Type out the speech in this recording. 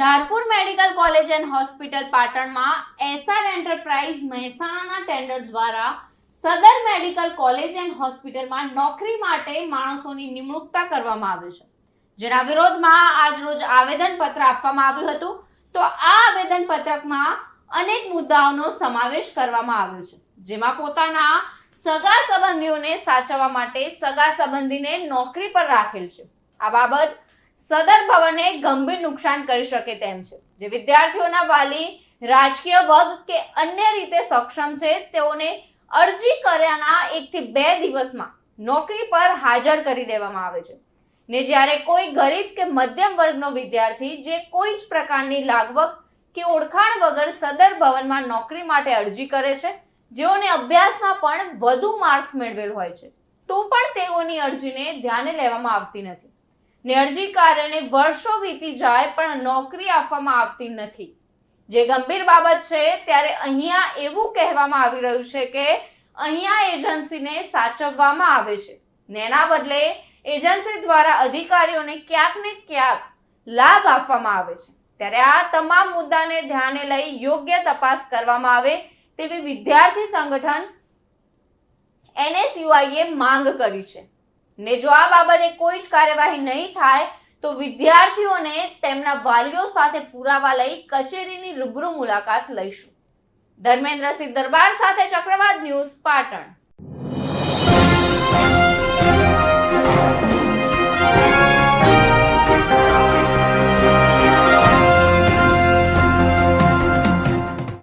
Dharpur medical college and hospital પાટણમાં SR enterprise મહેસાણાના tender દ્વારા સદર મેડિકલ કોલેજ એન્ડ હોસ્પિટલમાં નોકરી માટે માણસોની નિમણૂકતા કરવામાં આવી છે. જેના વિરોધમાં આજરોજ આવેદનપત્ર આપવામાં આવ્યું હતું. તો આ આવેદન પત્રકમાં અનેક મુદ્દાઓનો સમાવેશ કરવામાં આવ્યો છે. જેમાં પોતાના સગા સંબંધીઓને સાચવવા માટે સગા સંબંધીને નોકરી પર રાખેલ છે. આ બાબત સદર ભવનને ગંભીર નુકસાન કરી શકે તેમ છે. જે વિદ્યાર્થીઓના વાલી રાજકીય વર્ગ કે અન્ય રીતે સક્ષમ છે, તેઓને અરજી કર્યાના એકથી બે દિવસમાં નોકરી પર હાજર કરી દેવામાં આવે છે. ને જ્યારે કોઈ ગરીબ કે મધ્યમ વર્ગનો વિદ્યાર્થી જે કોઈ જ પ્રકારની લાગવગ કે ઓળખાણ વગર સદર ભવનમાં નોકરી માટે અરજી કરે છે, જેઓને અભ્યાસમાં પણ વધુ માર્ક્સ મેળવેલ હોય છે, તો પણ તેઓની અરજીને ધ્યાને લેવામાં આવતી નથી. ને અરજી કાર્યને વર્ષો વીતી જાય પણ નોકરી આપવામાં આવતી નથી. જે ગંભીર બાબત છે, ત્યારે અહીંયા એવું કહેવામાં આવી રહ્યું છે કે અહીંયા એજન્સીને સાચવવામાં આવે છે. ને એના બદલે એજન્સી દ્વારા અધિકારીઓને ક્યાંક ને ક્યાંક લાભ આપવામાં આવે છે. ત્યારે આ તમામ મુદ્દાને ધ્યાને લઈ યોગ્ય તપાસ કરવામાં આવે તેવી વિદ્યાર્થી સંગઠન એનએસયુઆઈએ માંગ કરી છે. ને જો આ બાબતે કોઈ જ કાર્યવાહી નહીં થાય, તો વિદ્યાર્થીઓને તેમના વાલીઓ સાથે પુરાવા લઈ કચેરીની રૂબરૂ મુલાકાત લઈશું. ધર્મેન્દ્રસિંહ દરબાર સાથે ચક્રવાત ન્યૂઝ પાટણ.